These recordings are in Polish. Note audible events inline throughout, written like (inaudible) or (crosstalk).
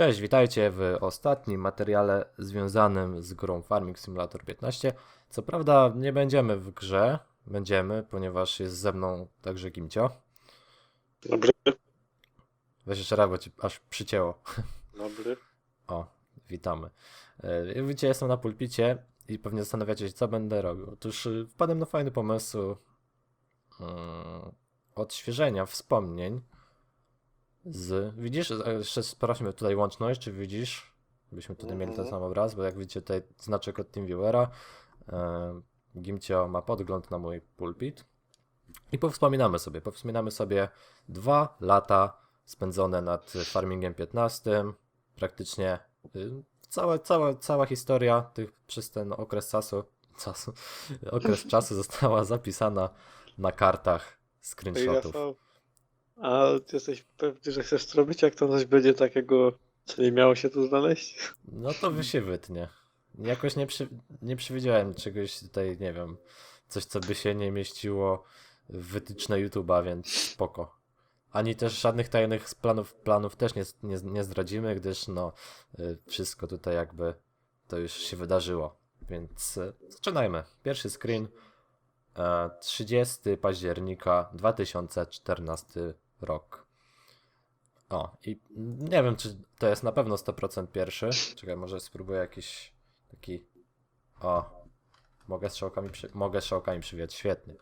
Cześć, witajcie w ostatnim materiale związanym z grą Farming Simulator 15. Co prawda nie będziemy w grze, będziemy, ponieważ jest ze mną także Gimcio. Dobry, Weź jeszcze raz, bo ci aż przycięło. dobry. O, witamy. E, Jak widzicie, jestem na pulpicie i pewnie zastanawiacie się, co będę robił. Otóż y, wpadłem na fajny pomysł mm, odświeżenia wspomnień z... Widzisz? E, Jeszcze sprawdźmy tutaj łączność, czy widzisz? Byśmy tutaj mieli ten Mhm. sam obraz, bo jak widzicie tutaj znaczek od TeamViewera. E, Gimcio ma podgląd na mój pulpit. I powspominamy sobie, powspominamy sobie dwa lata spędzone nad Farmingiem 15. Praktycznie y, cała, cała, cała historia tych, przez ten okres czasu, czasu, okres (laughs) czasu została zapisana na kartach screenshotów. A jesteś pewny, że chcesz zrobić, jak to coś będzie takiego, co nie miało się tu znaleźć? No to wy się wytnie. Jakoś nie, przy, nie przewidziałem czegoś tutaj, nie wiem, coś co by się nie mieściło w wytyczne YouTube'a, więc spoko. Ani też żadnych tajnych planów, planów też nie, nie, nie zdradzimy, gdyż no y, wszystko tutaj jakby to już się wydarzyło. Więc y, zaczynajmy. Pierwszy screen. e, 30 października 2014 rok. O, i nie wiem, czy to jest na pewno 100% pierwszy. Czekaj, może spróbuję jakiś taki. O, mogę strzałkami, przy... mogę strzałkami przywijać, świetnie.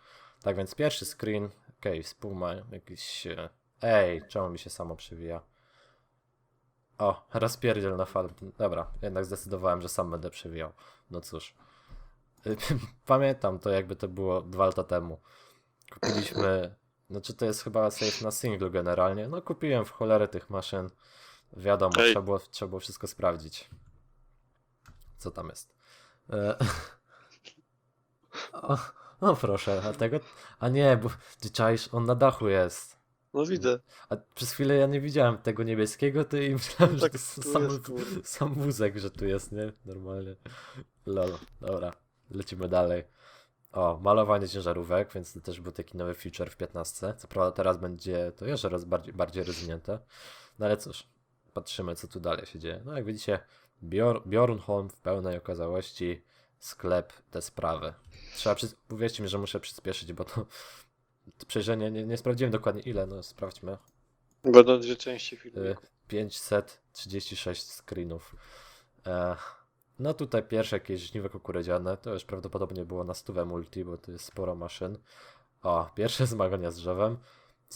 Tak więc pierwszy screen. Okej, współma jakiś. e, Ej, czemu mi się samo przywija? O, rozpierdziel na fal. Dobra, jednak zdecydowałem, że sam będę przewijał. No cóż. (laughs) Pamiętam to, jakby to było dwa lata temu. Kupiliśmy. Znaczy, to jest chyba safe na singlu generalnie. No, kupiłem w cholerę tych maszyn. Wiadomo, Ej. trzeba było, trzeba było wszystko sprawdzić. Co tam jest? E... (laughs) O, o, proszę, a tego. A nie, bo ty czaisz, on na dachu jest. No widzę. A przez chwilę ja nie widziałem tego niebieskiego, ty i myślałem, że Tak, to tu sam, jest, kurde. sam wózek, że tu jest, nie? Normalnie. Lol, dobra, lecimy dalej. O, malowanie ciężarówek, więc to też był taki nowy feature w 15. Co prawda teraz będzie to jeszcze raz bardziej, bardziej rozwinięte. No ale cóż, patrzymy co tu dalej się dzieje. No jak widzicie, Bjor Bjornholm w pełnej okazałości, sklep, te sprawy. Trzeba, przy... uwierzcie mi, że muszę przyspieszyć, bo to, przejrzenie, nie, nie sprawdziłem dokładnie ile, no sprawdźmy. Będą dwie części Y, filmu. 536 screenów. E, no tutaj pierwsze jakieś żniwo kukurydziane, to już prawdopodobnie było na stówę multi, bo to jest sporo maszyn. O, pierwsze (laughs) zmagania z drzewem.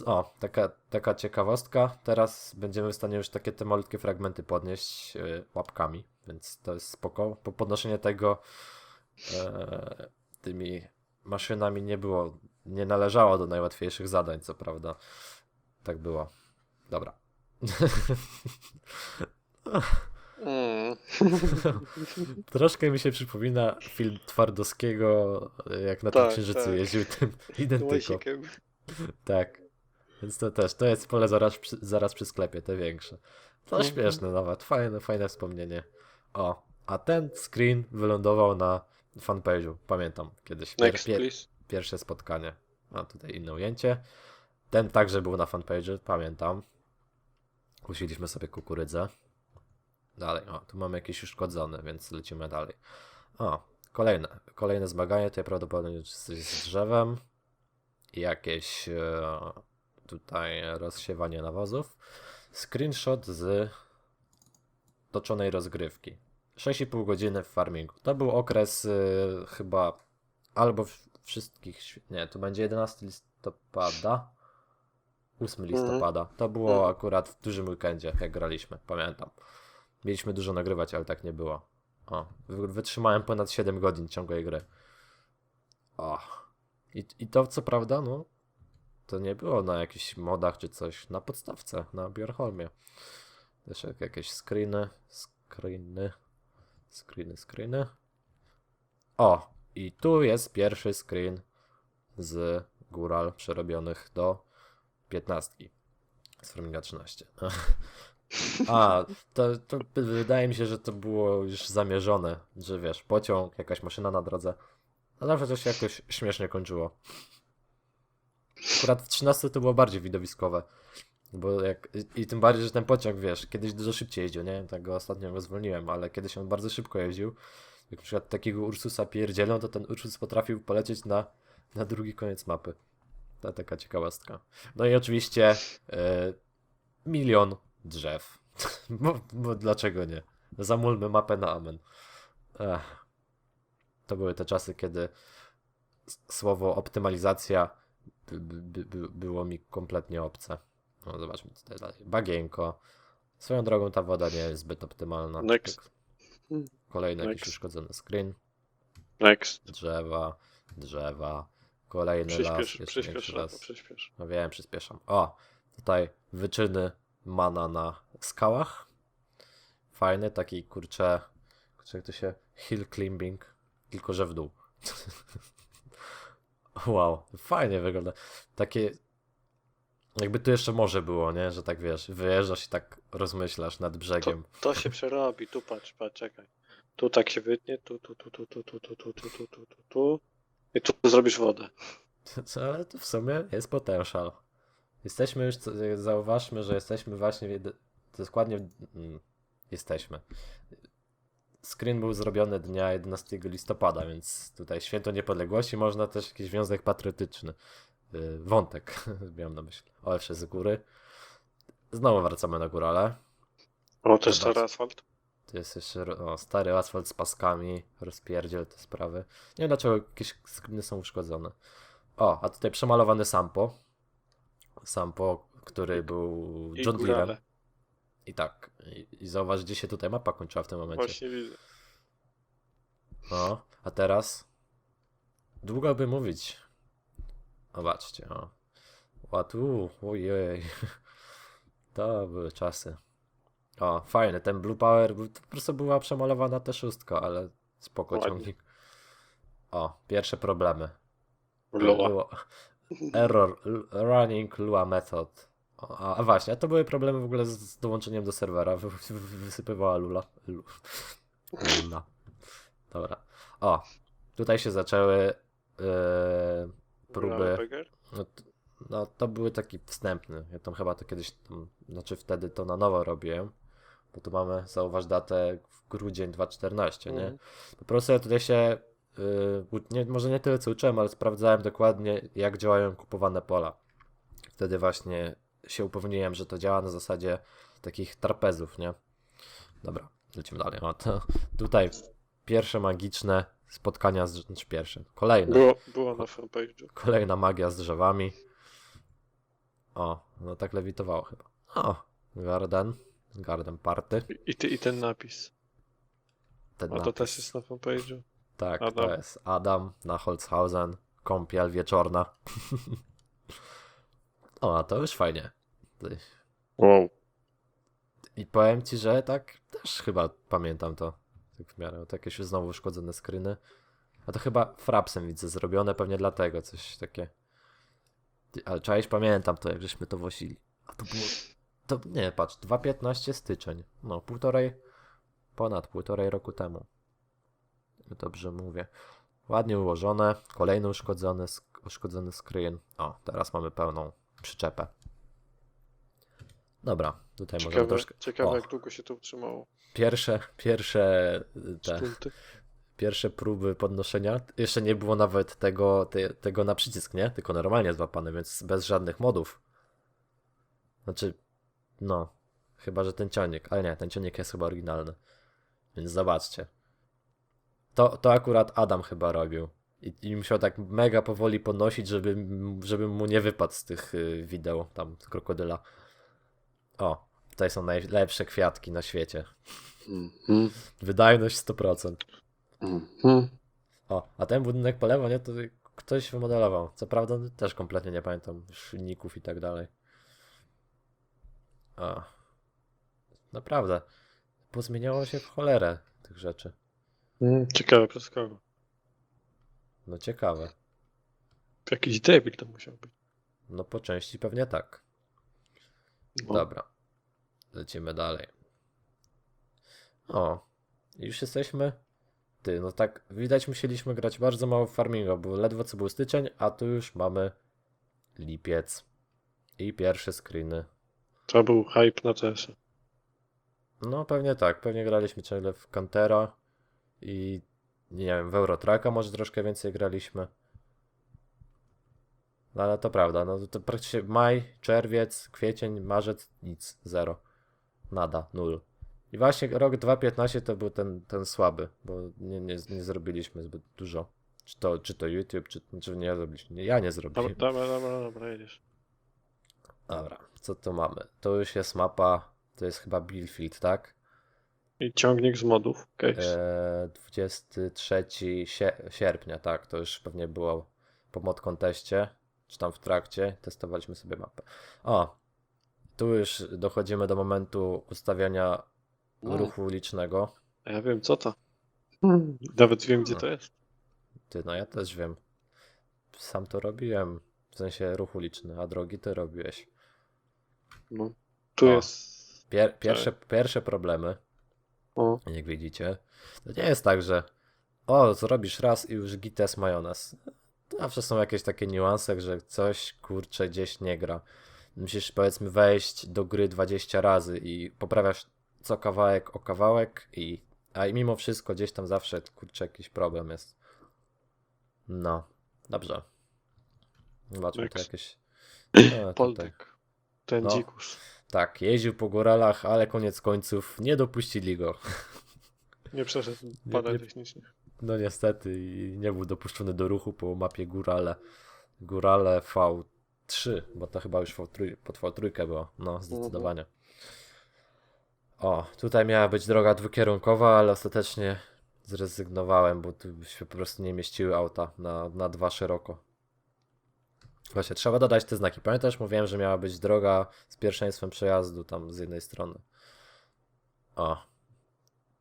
O, taka, taka ciekawostka. Teraz będziemy w stanie już takie te malutkie fragmenty podnieść y, łapkami, więc to jest spoko. Po podnoszenie tego e, tymi maszynami nie było, nie należało do najłatwiejszych zadań, co prawda. Tak było. Dobra. (laughs) (laughs) Mm. (laughs) Troszkę mi się przypomina film Twardowskiego, jak na tym Tak, księżycu tak. jeździł tym (laughs) identyko. Łajsikiem. Tak. Więc to też, to jest pole zaraz przy, zaraz przy sklepie, te większe. To Mhm. śmieszne nawet, fajne, fajne wspomnienie. O, a ten screen wylądował na fanpage'u, pamiętam kiedyś. Next, pier, please. pierwsze spotkanie. A tutaj inne ujęcie. Ten także był na fanpage'u, pamiętam. Kusiliśmy sobie kukurydzę. Dalej, o, tu mamy jakieś uszkodzone, więc lecimy dalej. O, kolejne, kolejne zmaganie, tutaj prawdopodobnie coś z drzewem. I jakieś e, tutaj rozsiewanie nawozów. Screenshot z toczonej rozgrywki. 6,5 godziny w farmingu. To był okres y, chyba albo w- wszystkich, nie, to będzie 11 listopada, 8 Mhm. listopada. To było Mhm. akurat w dużym weekendzie, jak graliśmy, pamiętam. Mieliśmy dużo nagrywać, ale tak nie było. O, wy- wytrzymałem ponad 7 godzin ciągłej gry. O. I, I to co prawda, no, to nie było na jakichś modach czy coś, na podstawce, na Bjorholmie. Też jak jakieś screeny, screeny, screeny, screeny. O, i tu jest pierwszy screen z góral przerobionych do 15 z Farminga 13. (laughs) A, to, to wydaje mi się, że to było już zamierzone, że wiesz, pociąg, jakaś maszyna na drodze. A zawsze to się jakoś śmiesznie kończyło. Akurat w 13 to było bardziej widowiskowe. Bo jak, i, I tym bardziej, że ten pociąg, wiesz, kiedyś dużo szybciej jeździł, nie? Tak go ostatnio go zwolniłem, ale kiedyś on bardzo szybko jeździł. Jak na przykład takiego Ursusa pierdzielą, to ten Ursus potrafił polecieć na, na drugi koniec mapy. To taka ciekawostka. No i oczywiście e, milion drzew. (laughs) bo, bo dlaczego nie? Zamulmy mapę na amen. Ech. To były te czasy, kiedy słowo optymalizacja by, by, by, było mi kompletnie obce. No zobaczmy tutaj dalej. Bagienko. Swoją drogą ta woda nie jest zbyt optymalna. Next. Kolejny jakiś Next. uszkodzony screen. Next. Drzewa, drzewa. Kolejny las. Przyspiesz, Jeszcze przyspiesz, las. przyspiesz. No wiem, przyspieszam. O, tutaj wyczyny mana na skałach. Fajny, taki kurczę, kurczę jak to się, hill climbing, tylko że w dół. wow, fajnie wygląda. Takie, jakby tu jeszcze morze było, nie? Że tak wiesz, wyjeżdżasz i tak rozmyślasz nad brzegiem. To się przerobi, tu patrz, patrz, czekaj. Tu tak się wytnie, tu, tu, tu, tu, tu, tu, tu, tu, tu, tu, tu, tu. I tu zrobisz wodę. Ale to w sumie jest potential. Jesteśmy już, zauważmy, że jesteśmy właśnie, dokładnie, mm, jesteśmy. Screen był zrobiony dnia 11 listopada, więc tutaj święto niepodległości, można też jakiś związek patriotyczny, yy, wątek, (laughs) miałem na myśli. O, jeszcze z góry. Znowu wracamy na górale. O, to jest stary asfalt. Tu jest jeszcze o, stary asfalt z paskami, rozpierdziel te sprawy. Nie wiem dlaczego jakieś screeny są uszkodzone. O, a tutaj przemalowany Sampo. Sampo, który był John. Deere'em. I tak. I, I zauważ, gdzie się tutaj mapa kończyła w tym momencie. Właśnie widzę. No, a teraz długo by mówić. Zobaczcie, o. Łatu, ojej. (laughs) To były czasy. O, fajny, ten Blue Power, to po prostu była przemalowana ta szóstka, ale spoko Ładnie. ciągnik. O, pierwsze problemy. Było error, running Lua method. A, a właśnie, a to były problemy w ogóle z, z dołączeniem do serwera. Wy, wy, wysypywała Lula. Lu, Lula. Dobra. O, tutaj się zaczęły yy, próby. No, no to były taki wstępny. Ja tam chyba to kiedyś, tam, znaczy wtedy to na nowo robiłem. Bo tu mamy, zauważ datę, w grudzień 2014, nie? Mhm. Po prostu ja tutaj się, nie, może nie tyle co uczyłem, ale sprawdzałem dokładnie jak działają kupowane pola. Wtedy właśnie się upewniłem, że to działa na zasadzie takich trapezów, nie? Dobra, lecimy dalej. O, to tutaj pierwsze magiczne spotkania, z, znaczy pierwsze, kolejne. Było, było na fanpage'u. Kolejna magia z drzewami. O, no tak lewitowało chyba. O, Garden. Garden Party. I, i, ty, I ten napis. Ten A to napis. też jest na fanpage'u. Tak, Adam. to jest Adam na Holzhausen. Kąpiel wieczorna. (laughs) o, a to już fajnie. Wow. I powiem ci, że tak też chyba pamiętam to. Tak w miarę. To jakieś znowu uszkodzone skryny. A to chyba frapsem widzę zrobione, pewnie dlatego coś takie. Ale czaisz, pamiętam to, jak żeśmy to wozili. A to było. To nie, patrz, 2.15 styczeń. No, półtorej. Ponad półtorej roku temu. Dobrze mówię. Ładnie ułożone. Kolejny uszkodzony, uszkodzony screen. O, teraz mamy pełną przyczepę. Dobra, tutaj możemy Ciekawe, troszkę. ciekawe o. jak długo się to utrzymało. Pierwsze, pierwsze y, te, pierwsze próby podnoszenia. Jeszcze nie było nawet tego, te, tego na przycisk, nie? Tylko normalnie złapane, więc bez żadnych modów. Znaczy, no, chyba, że ten ciągnik, ale nie, ten ciągnik jest chyba oryginalny. Więc zobaczcie. To, to akurat Adam chyba robił. I, I musiał tak mega powoli podnosić, żeby, żeby mu nie wypadł z tych y, wideo, tam, z krokodyla. O, tutaj są najlepsze kwiatki na świecie. Mhm. Wydajność 100%. Mhm. O, a ten budynek po lewo, nie? To ktoś wymodelował. Co prawda też kompletnie nie pamiętam silników i tak dalej. O. Naprawdę. Pozmieniało się w cholerę tych rzeczy. Mm, Ciekawe przez kogo. No ciekawe. Jakiś debil to musiał być. No po części pewnie tak. No. Dobra. Lecimy dalej. O, już jesteśmy. Ty, no tak, widać musieliśmy grać bardzo mało w farminga, bo ledwo co był styczeń, a tu już mamy lipiec. I pierwsze screeny To był hype na CS. No pewnie tak, pewnie graliśmy ciągle w Cantera i nie wiem, w Eurotracka może troszkę więcej graliśmy. No ale to prawda, no to praktycznie maj, czerwiec, kwiecień, marzec, nic, zero. Nada, nul. I właśnie rok 2015 to był ten, ten słaby, bo nie, nie, nie zrobiliśmy zbyt dużo. Czy to, czy to YouTube, czy, czy nie zrobiliśmy. Nie, ja nie zrobiłem. Dobra, dobra, dobra, dobra, jedziesz. Dobra, co tu mamy? To już jest mapa, to jest chyba Billfield, tak? I ciągnik z modów. Case. E, 23 sie sierpnia, tak, to już pewnie było po mod conteście, czy tam w trakcie, testowaliśmy sobie mapę. O, tu już dochodzimy do momentu ustawiania No. ruchu ulicznego. Ja wiem co to. Nawet wiem gdzie to jest. Ty, no ja też wiem. Sam to robiłem, w sensie ruch uliczny, a drogi ty robiłeś. No. Tu O. jest. Pier pierwsze, pierwsze problemy, O, jak widzicie, to nie jest tak, że o, zrobisz raz i już gites majonez. Zawsze są jakieś takie niuanse, że coś kurczę gdzieś nie gra. Musisz powiedzmy wejść do gry 20 razy i poprawiasz co kawałek o kawałek i a i mimo wszystko gdzieś tam zawsze kurczę jakiś problem jest. No, dobrze. Zobaczmy tu jakieś. (clears throat) Tutaj. Poltek. Ten No. dzikus. Tak, jeździł po góralach, ale koniec końców nie dopuścili go. (laughs) Nie przeszedł badań technicznych. No niestety i nie był dopuszczony do ruchu po mapie Górale. Górale V3, bo to chyba już V3, pod V3 było. No, zdecydowanie. O, tutaj miała być droga dwukierunkowa, ale ostatecznie zrezygnowałem, bo tu się po prostu nie mieściły auta na, na dwa szeroko. Właśnie, trzeba dodać te znaki. Pamiętasz, mówiłem, że miała być droga z pierwszeństwem przejazdu tam z jednej strony. O,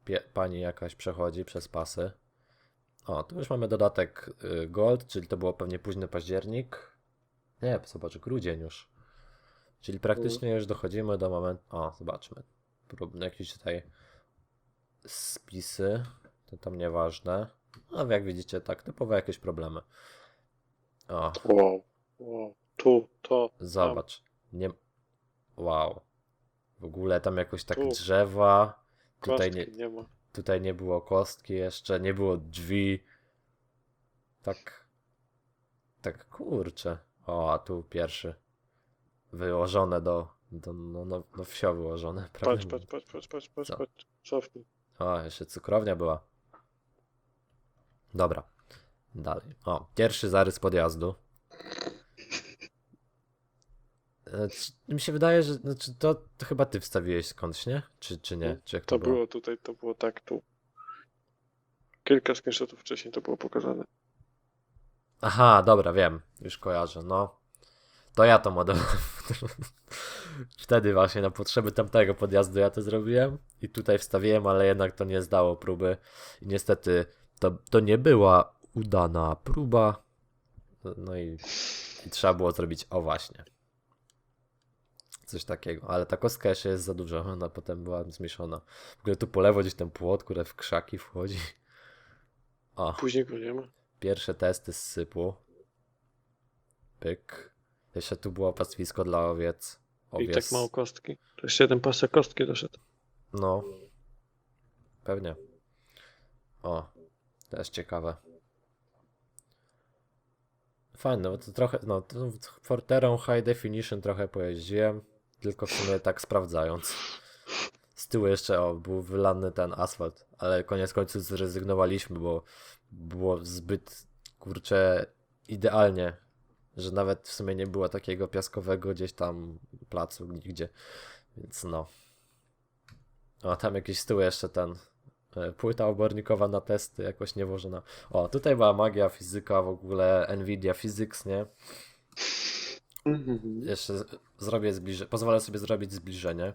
Pie- pani jakaś przechodzi przez pasy. O, tu już mamy dodatek y, Gold, czyli to było pewnie późny październik. Nie, zobacz, grudzień już. Czyli praktycznie już dochodzimy do momentu. O, zobaczmy. Próbne jakieś tutaj spisy. To tam nieważne. No, jak widzicie, tak, typowe jakieś problemy. O, Wow. Wow. Tu, to. zobacz. Nie. Wow. W ogóle tam jakoś tak Tu. drzewa. Tam. Tutaj Kostki nie. Tutaj nie było kostki jeszcze, nie było drzwi. Tak. Tak kurczę. O, a tu pierwszy. Wyłożone do. do no, no, no wsio wyłożone. (laughs) Patrz, Prawie. patrz, patrz, patrz, patrz, patrz, Co? patrz. Cofnij. O, jeszcze cukrownia była. Dobra. Dalej. O, pierwszy zarys podjazdu. E, c- Mi się wydaje, że znaczy to, to chyba ty wstawiłeś skądś, nie? Czy, czy nie? Czy jak to, To było tutaj, to było tak tu. Kilka screenshotów wcześniej to było pokazane. Aha, dobra, wiem. Już kojarzę, no. To ja to modelowałem. (laughs) Wtedy właśnie na potrzeby tamtego podjazdu ja to zrobiłem i tutaj wstawiłem, ale jednak to nie zdało próby. I niestety to, to nie była udana próba. No i, i trzeba było zrobić, o właśnie. Coś takiego, ale ta kostka jeszcze jest za duża, ona potem była zmieszana. W ogóle tu po lewo gdzieś ten płot, który w krzaki wchodzi. O. Później go nie ma. Pierwsze testy z sypu. Pyk. Jeszcze tu było pastwisko dla owiec. I Owiec. tak mało kostki. To jeszcze jeden pasek kostki doszedł. No. Pewnie. O. Też ciekawe. Fajne, bo to trochę, no, to Forterą High Definition trochę pojeździłem, tylko w sumie tak sprawdzając. Z tyłu jeszcze, o, był wylany ten asfalt, ale koniec końców zrezygnowaliśmy, bo było zbyt, kurczę, idealnie, że nawet w sumie nie było takiego piaskowego gdzieś tam placu nigdzie, więc no. O, tam jakiś z tyłu jeszcze ten e, płyta obornikowa na testy jakoś nie włożona. O, tutaj była magia, fizyka, w ogóle Nvidia Physics, nie? Jeszcze z- zrobię zbliżenie, pozwolę sobie zrobić zbliżenie.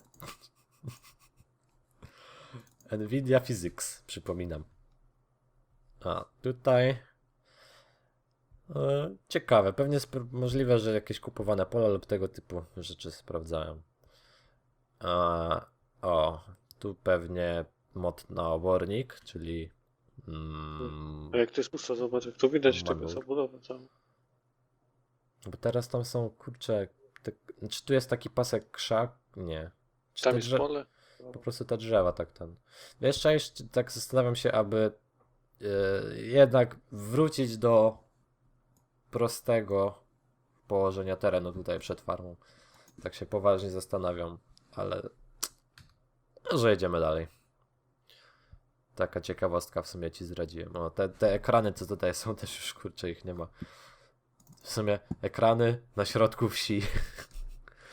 (laughs) Nvidia Physics, przypominam. A, tutaj. E, ciekawe, pewnie możliwe, że jakieś kupowane pola lub tego typu rzeczy sprawdzałem. A, o, tu pewnie mod na obornik, czyli. Mm, A jak to jest pusto, zobacz, jak tu widać tego zabudowę całą. Bo teraz tam są kurcze te Czy tu jest taki pasek krzak? Nie. Czy Tam jest drze- pole. Po prostu te drzewa tak ten. Wiesz, cześć, tak zastanawiam się, aby yy, jednak wrócić do prostego położenia terenu tutaj przed farmą. Tak się poważnie zastanawiam, ale że jedziemy dalej. Taka ciekawostka w sumie ci zdradziłem. O, te, te ekrany, co tutaj są, też już kurczę ich nie ma. W sumie ekrany na środku wsi.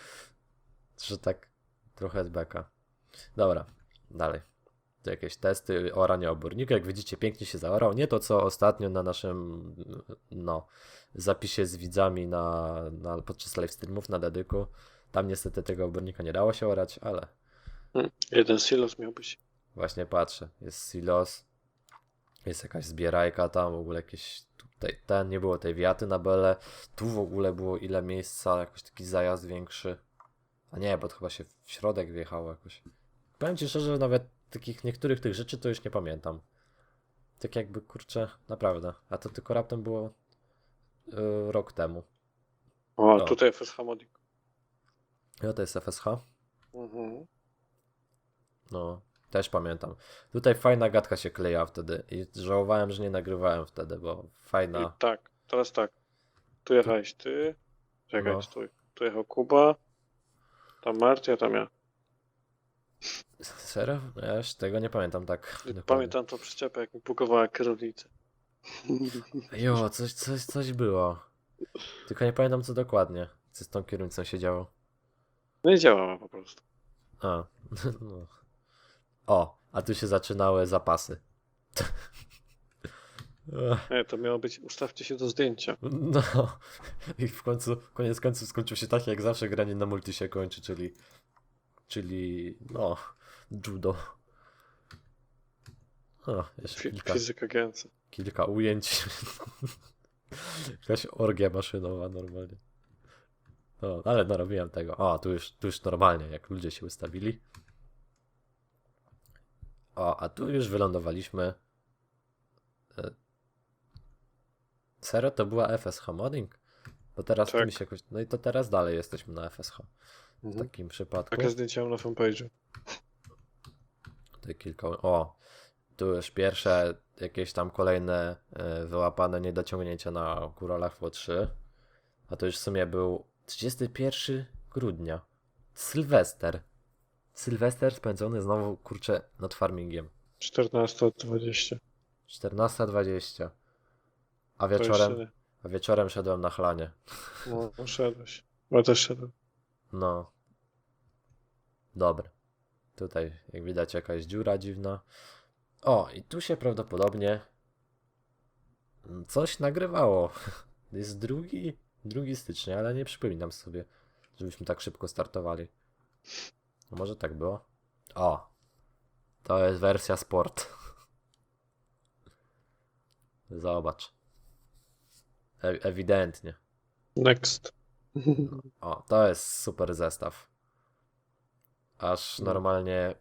(laughs) że tak trochę beka. Dobra, dalej. To jakieś testy orania obornika. Jak widzicie, pięknie się zaorał. Nie to, co ostatnio na naszym no, zapisie z widzami na, na, podczas live streamów na Dedyku. Tam niestety tego obornika nie dało się orać, ale Hmm. Jeden silos miał być. właśnie patrzę. Jest silos, jest jakaś zbierajka tam, w ogóle jakieś tutaj ten, nie było tej wiaty na bele. Tu w ogóle było ile miejsca, jakoś taki zajazd większy. A nie, bo to chyba się w środek wjechało jakoś. Powiem ci szczerze, nawet takich niektórych tych rzeczy to już nie pamiętam. Tak jakby, kurczę, naprawdę. A to tylko raptem było yy, rok temu. O, No. tutaj FSH Modik. No to jest FSH. Mhm. No, też pamiętam. Tutaj fajna gadka się kleja wtedy i żałowałem, że nie nagrywałem wtedy, bo I fajna. tak, teraz tak. Tu jechałeś ty. Czekaj, No. stój. Tu jechał Kuba. Tam Marty, a tam ja. Serio? Ja już tego nie pamiętam tak. dokładnie. Pamiętam tą przyczepę, jak mi bugowała kierownicę. Jo, coś, coś, coś było. Tylko nie pamiętam co dokładnie, co z tą kierownicą się działo. No i działała po prostu. A, (laughs) no. O, a tu się zaczynały zapasy. (laughs) Nie, to miało być, ustawcie się do zdjęcia. No, i w końcu, koniec końców skończył się tak, jak zawsze granie na multi się kończy, czyli, czyli, no, judo. O, jeszcze kilka, Fizyka Gensa. kilka ujęć. (laughs) Jakaś orgia maszynowa normalnie. No, ale narobiłem tego. O, tu już, tu już normalnie, jak ludzie się ustawili. O, a tu już wylądowaliśmy. E, Serio, to była FSH Modding? Bo teraz Tak. mi się jakoś... No i to teraz dalej jesteśmy na FSH. W Mhm. takim przypadku. Takie zdjęcia mam na fanpage'u. Tutaj kilka. O, tu już pierwsze jakieś tam kolejne e, wyłapane niedociągnięcia na Górolach Fło 3. A to już w sumie był 31 grudnia. Sylwester. Sylwester spędzony znowu, kurczę, nad farmingiem. 14.20. 14.20. A wieczorem, a wieczorem szedłem na chlanie. No, no szedłeś. Ja też szedłem. No. Dobra. Tutaj, jak widać, jakaś dziura dziwna. O, i tu się prawdopodobnie coś nagrywało. (laughs) Jest drugi, drugi stycznia, ale nie przypominam sobie, żebyśmy tak szybko startowali. A może tak było? O, to jest wersja sport. (laughs) Zobacz. E ewidentnie. Next. O, to jest super zestaw. Aż No. normalnie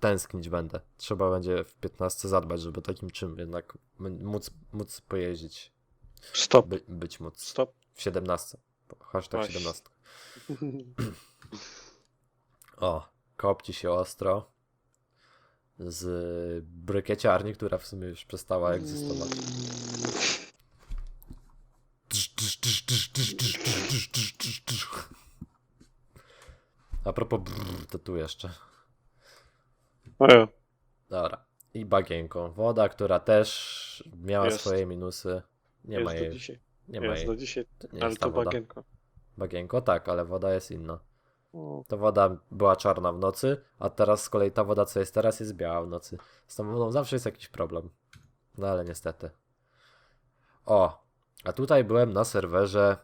tęsknić będę. Trzeba będzie w 15 zadbać, żeby takim czym jednak móc, móc pojeździć. Stop. By, być móc. Stop. W 17. Hashtag Właśnie. 17. (laughs) O, kopci się ostro. Z brykieciarni, która w sumie już przestała egzystować. A propos brrr, to tu jeszcze. Dobra. I bagienko. Woda, która też miała Jest. swoje minusy. Nie jest ma do jej. dzisiaj. Nie ma jest do jej. dzisiaj. To nie Ale jest to woda. bagienko. Bagienko tak, ale woda jest inna. Ta woda była czarna w nocy, a teraz z kolei ta woda, co jest teraz, jest biała w nocy. Z tą wodą zawsze jest jakiś problem. No ale niestety. O, a tutaj byłem na serwerze.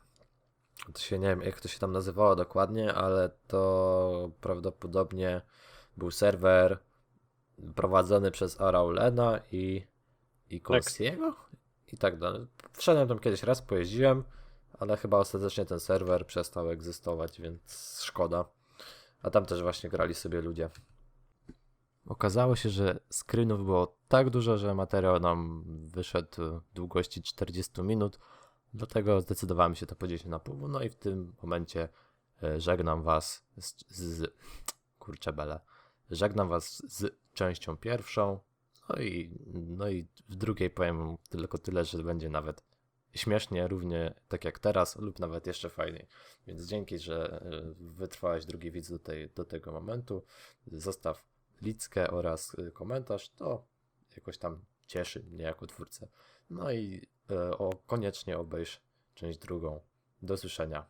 To się nie wiem, jak to się tam nazywało dokładnie, ale to prawdopodobnie był serwer prowadzony przez Araulena i, i Kursiego i tak dalej. Wszedłem tam kiedyś raz, pojeździłem, ale chyba ostatecznie ten serwer przestał egzystować, więc szkoda. A tam też właśnie grali sobie ludzie. Okazało się, że screenów było tak dużo, że materiał nam wyszedł długości 40 minut. Dlatego zdecydowałem się to podzielić na pół. No i w tym momencie E, Żegnam was z, z kurczę bele. Żegnam was z częścią pierwszą. No i, no i w drugiej powiem tylko tyle, że będzie nawet śmiesznie, równie tak jak teraz, lub nawet jeszcze fajniej. Więc dzięki, że e, wytrwałeś drugi widz do, tej, do tego momentu. Zostaw lickę oraz e, komentarz, to jakoś tam cieszy mnie jako twórcę. No i e, o, koniecznie obejrz część drugą. Do słyszenia.